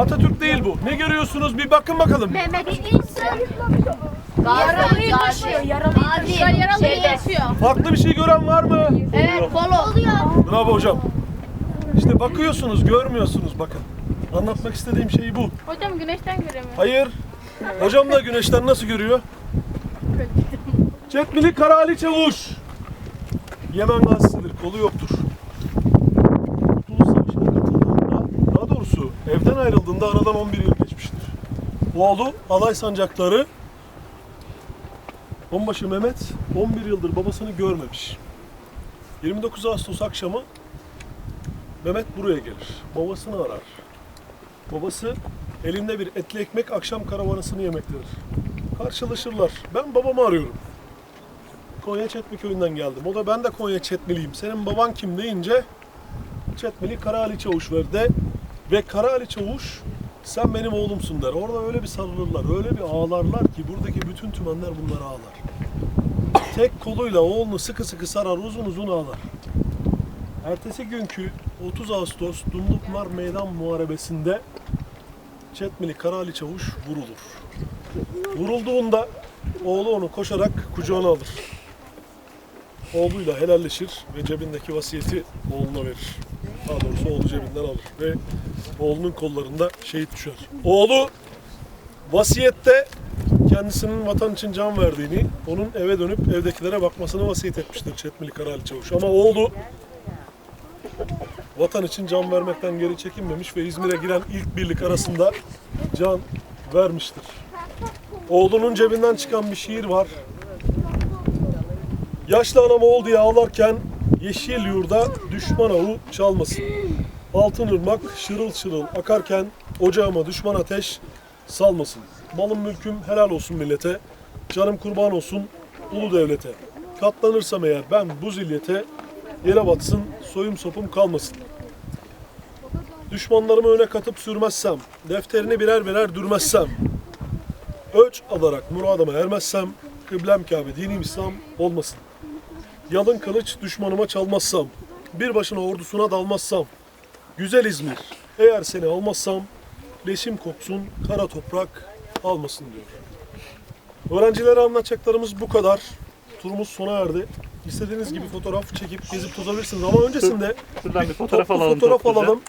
Atatürk değil bu. Ne görüyorsunuz? Bir bakın bakalım. Mehmet İnsan. Yaralıyı yaşıyor. Yaralıyı yaşıyor. Farklı bir şey gören var mı? Evet, polo. Oluyor. Bravo hocam. İşte bakıyorsunuz, görmüyorsunuz bakın. Anlatmak istediğim şey bu. Hocam güneşten göremiyor. Hayır. Hocam da güneşten nasıl görüyor? Cetmili Karali Çavuş. Yemen gazisidir, kolu yoktur. Kurtuluş Savaşı'na katıldığında, daha doğrusu evden ayrıldığında aradan 11 yıl geçmiştir. Oğlu alay sancakları Onbaşı Mehmet 11 yıldır babasını görmemiş. 29 Ağustos akşamı Mehmet buraya gelir. Babasını arar. Babası elinde bir etli ekmek akşam karavanasını yemektedir. Karşılaşırlar. Ben babamı arıyorum. Konya Çetmi köyünden geldim. O da ben de Konya Çetmiliyim. Senin baban kim deyince Çetmili Karaali Çavuş verdi. Ve Karaali Çavuş sen benim oğlumsun der. Orada öyle bir sarılırlar, öyle bir ağlarlar ki buradaki bütün tümenler bunlara ağlar. Tek koluyla oğlunu sıkı sıkı sarar, uzun uzun ağlar. Ertesi günkü 30 Ağustos Dumlupınar Meydan Muharebesi'nde Çetmili Karali Çavuş vurulur. Vurulduğunda oğlu onu koşarak kucağına alır. Oğluyla helalleşir ve cebindeki vasiyeti oğluna verir. Daha doğrusu oğlu cebinden alır ve oğlunun kollarında şehit düşer. Oğlu vasiyette kendisinin vatan için can verdiğini, onun eve dönüp evdekilere bakmasını vasiyet etmiştir Çetmili Karali Çavuş. Ama oğlu vatan için can vermekten geri çekinmemiş ve İzmir'e giren ilk birlik arasında can vermiştir. Oğlunun cebinden çıkan bir şiir var. Yaşlı anam oğul diye ağlarken yeşil yurda düşman avu çalmasın. Altın ırmak şırıl şırıl akarken ocağıma düşman ateş salmasın. Malım mülküm helal olsun millete, canım kurban olsun ulu devlete. Katlanırsam eğer ben bu zillete, yere batsın soyum sopum kalmasın. Düşmanlarımı öne katıp sürmezsem, defterini birer birer dürmezsem, ölç alarak muradıma ermezsem, kıblem Kabe dinim İslam olmasın. Yalın kılıç düşmanıma çalmazsam, bir başına ordusuna dalmazsam, güzel İzmir, eğer seni almazsam, leşim koksun, kara toprak almasın diyor. Öğrencilere anlatacaklarımız bu kadar. Turumuz sona erdi. İstediğiniz gibi fotoğraf çekip gezip tozabilirsiniz ama öncesinde Şuradan bir fotoğraf alalım fotoğraf alalım.